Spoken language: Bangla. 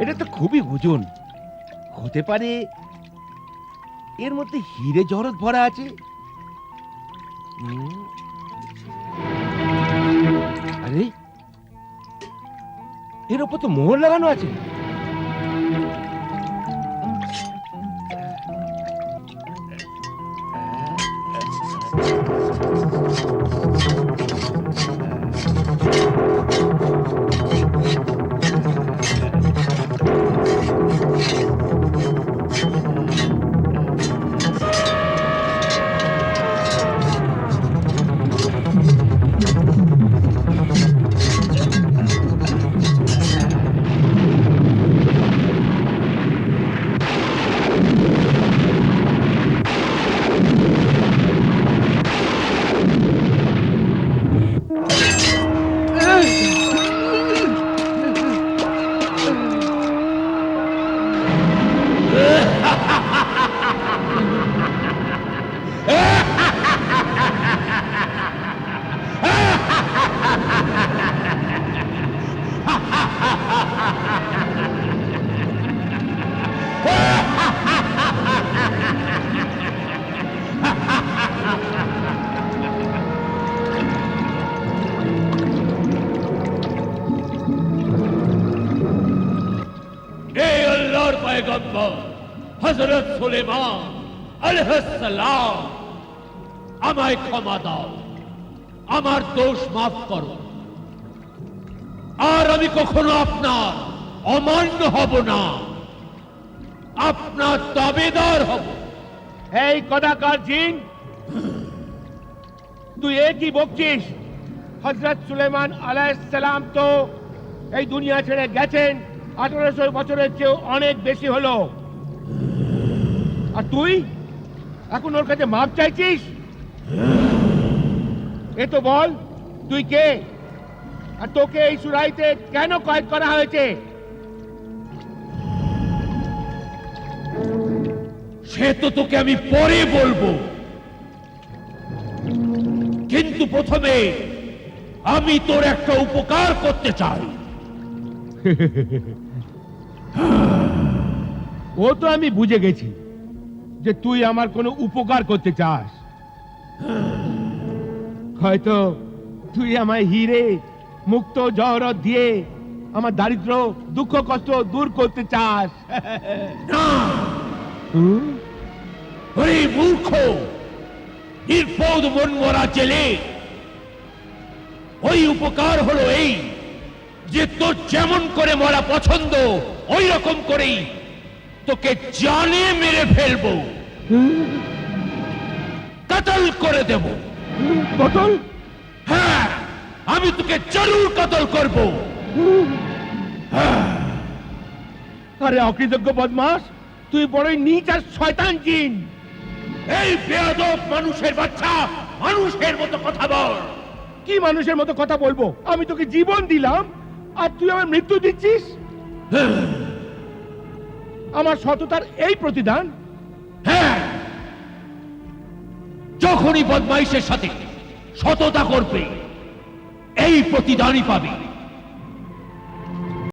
এটা তো খুবই ওজন হতে পারে এর মধ্যে হিরে জহরত ভরা আছে। আরে, এর ওপর তো মোহর লাগানো আছে। এই পয়গম্বর, হযরত সুলেমান আলাইহিস সালাম আমায় ক্ষমা দাও, আমার দোষ মাফ করো। আর আমি কখনো আপনার অমান্য হব না, আপনার দাবেদার হব। এই কদাকার জিন, তুই এ কি বকছিস? হজরত সুলেমান আলাইসালাম তো এই দুনিয়া ছেড়ে গেছেন। আঠারোশো বছরের চেয়েও অনেক বেশি হলো। আর তুই? এখন ওর কাছে মাপ চাইছিস? এ তো বল, তুই কে? আর তোকে এই সুরাইতে কেন কয়েদ করা হয়েছে? সে তো তোকে আমি পরে বলব। কিন্তু প্রথমে আমি তোর একটা উপকার করতে চাই। ও তো আমি বুঝে গেছি যে তুই আমার কোনো উপকার করতে চাস। হয়তো তুই আমায় হিরে মুক্ত জহরত দিয়ে আমার দারিদ্র দুঃখ কষ্ট দূর করতে চাস? ওরে মূর্খ নির্বোধ মন মরা জেলে ওই উপকার হলো এই যে তোর যেমন করে মরা পছন্দ ওই রকম করেই তোকে জানে মেরে ফেলব। কাতল করে দেব। পটল হ্যাঁ আমি তোকে জরুর কাতল করব। আরে অকৃতজ্ঞ বদমাস তুই বড়ই নিচ আর শয়তান জিন। এই বেয়াদব মানুষের বাচ্চা মানুষের মতো কথা বল। কি মানুষের মতো কথা বলব? আমি তোকে জীবন দিলাম আর তুই আমার মৃত্যু দিচ্ছিস? আমার সততার এই প্রতিদান? হ্যাঁ। যখনই বদমাইশের সাথে সততা করবে, এই প্রতিদানই পাবে।